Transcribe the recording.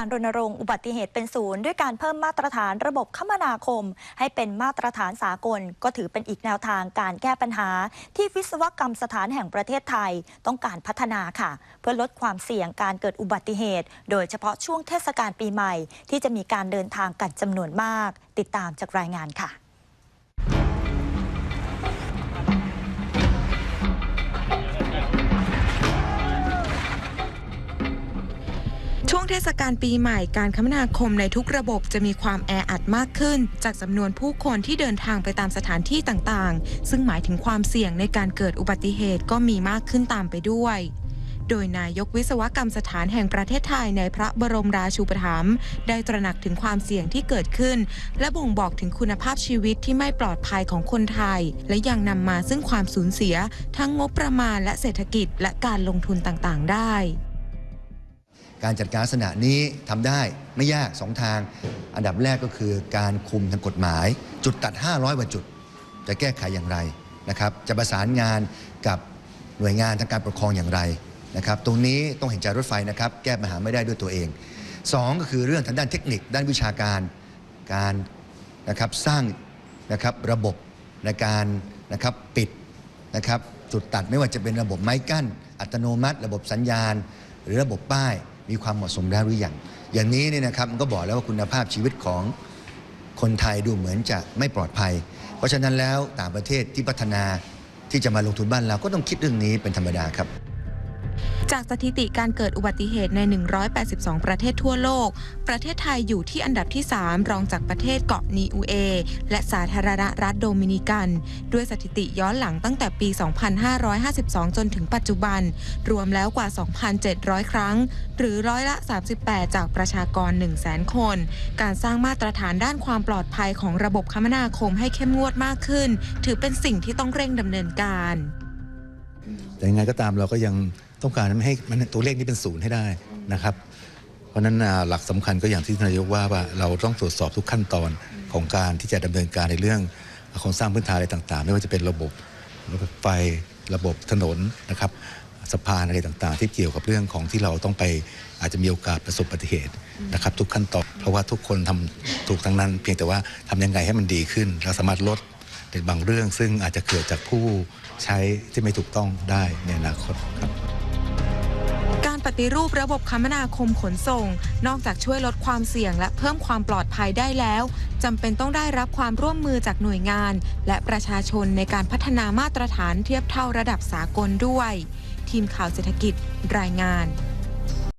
การรณรงค์อุบัติเหตุเป็นศูนย์ด้วยการเพิ่มมาตรฐานระบบคมนาคม ให้เป็นมาตรฐานสากล ก็ถือเป็นอีกแนวทางการแก้ปัญหา ที่วิศวกรรมสถานแห่งประเทศไทยต้องการพัฒนาค่ะ เพื่อลดความเสี่ยงการเกิดอุบัติเหตุ โดยเฉพาะช่วงเทศกาลปีใหม่ ที่จะมีการเดินทางกันจำนวนมาก ติดตามจากรายงานค่ะ ช่วงเทศกาลปีใหม่การคมนาคมในทุกระบบจะมีความแออัดมากขึ้น จากจำนวนผู้คนที่เดินทางไปตามสถานที่ต่างๆ ซึ่งหมายถึงความเสี่ยงในการเกิดอุบัติเหตุก็มีมากขึ้นตามไปด้วย โดยนายกวิศวกรรมสถานแห่งประเทศไทยในพระบรมราชูปถัมภ์ได้ตระหนักถึงความเสี่ยงที่เกิดขึ้น และบ่งบอกถึงคุณภาพชีวิตที่ไม่ปลอดภัยของคนไทย และยังนำมาซึ่งความสูญเสีย ทั้งงบประมาณและเศรษฐกิจและการลงทุนต่างๆ ได้ การจัดการลักษณะนี้ทำได้ไม่ยากสองทาง อันดับแรกก็คือการคุมทางกฎหมาย จุดตัด 500กว่าจุด จะแก้ไขอย่างไรนะครับจะประสานงานกับหน่วยงานทางการปกครองอย่างไรนะครับตรงนี้ต้องเห็นใจรถไฟนะครับแก้ปัญหาไม่ได้ด้วยตัวเองสองก็คือเรื่องทางด้านเทคนิค ด้านวิชาการการนะครับสร้างนะครับระบบในการนะครับปิดนะครับจุดตัดไม่ว่าจะเป็นระบบไม้กั้น อัตโนมัติ ระบบสัญญาณ หรือระบบป้าย มีความเหมาะสมแล้วหรือยังอย่างนี้เนี่ยนะครับมันก็บอกแล้วว่าคุณภาพชีวิตของคนไทยดูเหมือนจะไม่ปลอดภัย เพราะฉะนั้นแล้วต่างประเทศที่พัฒนาที่จะมาลงทุนบ้านเราก็ต้องคิดเรื่องนี้เป็นธรรมดาครับ จากสถิติการเกิดอุบัติเหตุใน 182 ประเทศทั่วโลก ประเทศไทยอยู่ที่อันดับที่ 3 รองจากประเทศเกาะนีอูเอ และสาธารณรัฐโดมินิกัน ด้วยสถิติย้อนหลังตั้งแต่ปี 2552 จนถึงปัจจุบัน รวมแล้วกว่า 2,700 ครั้ง หรือร้อยละ 38 จากประชากร 100,000 คน การสร้างมาตรฐานด้านความปลอดภัยของระบบคมนาคมให้เข้มงวดมากขึ้น ถือเป็นสิ่งที่ต้องเร่งดำเนินการ แต่ยังไงก็ตามเราก็ยังต้องการไม่ให้มันตัวเลขนี้เป็นศูนย์ให้ได้นะครับ เพราะฉะนั้นหลักสำคัญก็อย่างที่นายกว่าว่าเราต้องตรวจสอบทุกขั้นตอนของการที่จะดำเนินการในเรื่องโครงสร้างพื้นฐานอะไรต่างๆ ไม่ว่าจะเป็นระบบรถไฟระบบถนนนะครับสะพานอะไรต่างๆ ที่เกี่ยวกับเรื่องของที่เราต้องไปอาจจะมีโอกาสประสบอุบัติเหตุนะครับ ทุกขั้นตอนเพราะว่าทุกคนทำถูกทั้งนั้น เพียงแต่ว่าทำยังไงให้มันดีขึ้น เราสามารถลด ในบางเรื่องซึ่งอาจจะเกิดจากผู้ใช้ที่ไม่ถูกต้องได้ในอนาคตครับการปฏิรูประบบคมนาคมขนส่ง นอกจากช่วยลดความเสี่ยงและเพิ่มความปลอดภัยได้แล้วจำเป็นต้องได้รับความร่วมมือจากหน่วยงาน และประชาชนในการพัฒนามาตรฐานเทียบเท่าระดับสากลด้วย ทีมข่าวเศรษฐกิจรายงาน